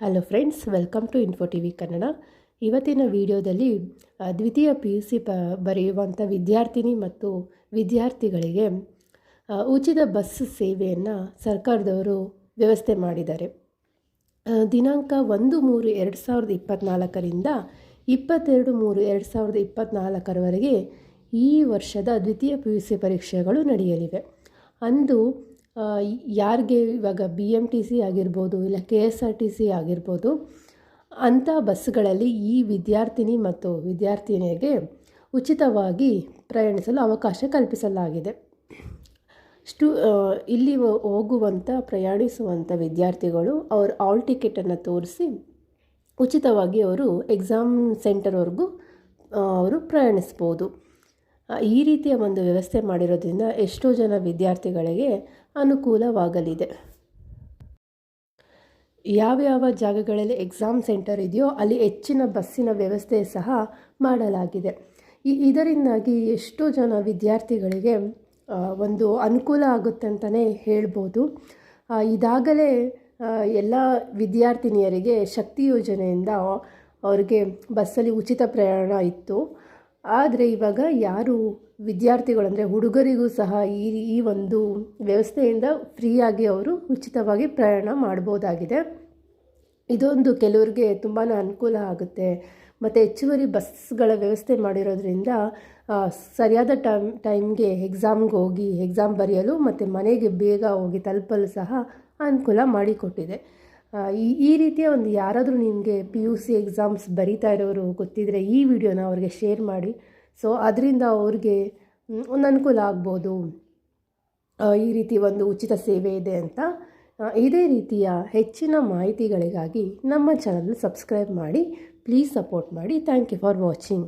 Hello friends welcome to info T V Kannada ಇವತ್ತಿನ ವಿಡಿಯೋದಲ್ಲಿ ದ್ವಿತೀಯ ಪಿ ಯು ಸಿ ಪ ಬರೆಯುವಂಥ ವಿದ್ಯಾರ್ಥಿನಿ ಮತ್ತು ವಿದ್ಯಾರ್ಥಿಗಳಿಗೆ ಉಚಿತ ಬಸ್ ಸೇವೆಯನ್ನು ಸರ್ಕಾರದವರು ವ್ಯವಸ್ಥೆ ಮಾಡಿದ್ದಾರೆ. ದಿನಾಂಕ ಒಂದು ಮೂರು ಎರಡು ಸಾವಿರದ ಇಪ್ಪತ್ತ್ನಾಲ್ಕರಿಂದ ಇಪ್ಪತ್ತೆರಡು ಮೂರು ಎರಡು ಸಾವಿರದ ಇಪ್ಪತ್ತ್ನಾಲ್ಕರವರೆಗೆ ಈ ವರ್ಷದ ದ್ವಿತೀಯ ಪಿ ಯು ಸಿ ಪರೀಕ್ಷೆಗಳು ನಡೆಯಲಿವೆ. ಅಂದು ಯಾರಿಗೆ ಇವಾಗ ಬಿ ಎಂ ಟಿ ಸಿ ಆಗಿರ್ಬೋದು ಇಲ್ಲ K S R T C ಆಗಿರ್ಬೋದು, ಅಂಥ ಬಸ್ಗಳಲ್ಲಿ ಈ ವಿದ್ಯಾರ್ಥಿನಿ ಮತ್ತು ವಿದ್ಯಾರ್ಥಿನಿಯರಿಗೆ ಉಚಿತವಾಗಿ ಪ್ರಯಾಣಿಸಲು ಅವಕಾಶ ಕಲ್ಪಿಸಲಾಗಿದೆ. ಸ್ಟೂ ಇಲ್ಲಿ ಹೋಗುವಂಥ, ಪ್ರಯಾಣಿಸುವಂಥ ವಿದ್ಯಾರ್ಥಿಗಳು ಅವ್ರ ಆಲ್ ಟಿಕೆಟನ್ನು ತೋರಿಸಿ ಉಚಿತವಾಗಿ ಅವರು ಎಕ್ಸಾಮ್ ಸೆಂಟರ್ವರೆಗೂ ಅವರು ಪ್ರಯಾಣಿಸ್ಬೋದು. ಈ ರೀತಿಯ ಒಂದು ವ್ಯವಸ್ಥೆ ಮಾಡಿರೋದ್ರಿಂದ ಎಷ್ಟೋ ಜನ ವಿದ್ಯಾರ್ಥಿಗಳಿಗೆ ಅನುಕೂಲವಾಗಲಿದೆ. ಯಾವ್ಯಾವ ಜಾಗಗಳಲ್ಲಿ ಎಕ್ಸಾಮ್ ಸೆಂಟರ್ ಇದೆಯೋ ಅಲ್ಲಿ ಹೆಚ್ಚಿನ ಬಸ್ಸಿನ ವ್ಯವಸ್ಥೆ ಸಹ ಮಾಡಲಾಗಿದೆ. ಇದರಿಂದಾಗಿ ಎಷ್ಟೋ ಜನ ವಿದ್ಯಾರ್ಥಿಗಳಿಗೆ ಒಂದು ಅನುಕೂಲ ಆಗುತ್ತೆ ಅಂತಲೇ ಹೇಳ್ಬೋದು. ಇದಾಗಲೇ ಎಲ್ಲ ವಿದ್ಯಾರ್ಥಿನಿಯರಿಗೆ ಶಕ್ತಿ ಯೋಜನೆಯಿಂದ ಅವರಿಗೆ ಬಸ್ಸಲ್ಲಿ ಉಚಿತ ಪ್ರಯಾಣ ಇತ್ತು. ಆದರೆ ಇವಾಗ ಯಾರು ವಿದ್ಯಾರ್ಥಿಗಳು ಅಂದರೆ ಹುಡುಗರಿಗೂ ಸಹ ಈ ಈ ಒಂದು ವ್ಯವಸ್ಥೆಯಿಂದ ಫ್ರೀಯಾಗಿ ಅವರು ಉಚಿತವಾಗಿ ಪ್ರಯಾಣ ಮಾಡ್ಬೋದಾಗಿದೆ. ಇದೊಂದು ಕೆಲವ್ರಿಗೆ ತುಂಬಾ ಅನುಕೂಲ ಆಗುತ್ತೆ. ಮತ್ತು ಹೆಚ್ಚುವರಿ ಬಸ್ಗಳ ವ್ಯವಸ್ಥೆ ಮಾಡಿರೋದ್ರಿಂದ ಸರಿಯಾದ ಟೈಮ್, ಟೈಮ್ಗೆ ಎಕ್ಸಾಮ್ಗೆ ಹೋಗಿ ಎಕ್ಸಾಮ್ ಬರೆಯಲು ಮತ್ತು ಮನೆಗೆ ಬೇಗ ಹೋಗಿ ತಲುಪಲು ಸಹ ಅನುಕೂಲ ಮಾಡಿಕೊಟ್ಟಿದೆ. ಈ ಈ ರೀತಿಯ ಒಂದು ಯಾರಾದರೂ ನಿಮಗೆ ಪಿ ಯು ಸಿ ಎಕ್ಸಾಮ್ಸ್ ಬರೀತಾ ಇರೋರು ಗೊತ್ತಿದ್ದರೆ ಈ ವಿಡಿಯೋನ ಅವ್ರಿಗೆ ಶೇರ್ ಮಾಡಿ. ಸೊ ಅದರಿಂದ ಅವ್ರಿಗೆ ಒಂದು ಅನುಕೂಲ ಆಗ್ಬೋದು. ಈ ರೀತಿ ಒಂದು ಉಚಿತ ಸೇವೆ ಇದೆ ಅಂತ ಇದೇ ರೀತಿಯ ಹೆಚ್ಚಿನ ಮಾಹಿತಿಗಳಿಗಾಗಿ ನಮ್ಮ ಚಾನಲ್ ಸಬ್ಸ್ಕ್ರೈಬ್ ಮಾಡಿ ಪ್ಲೀಸ್ ಸಪೋರ್ಟ್ ಮಾಡಿ. Thank you for watching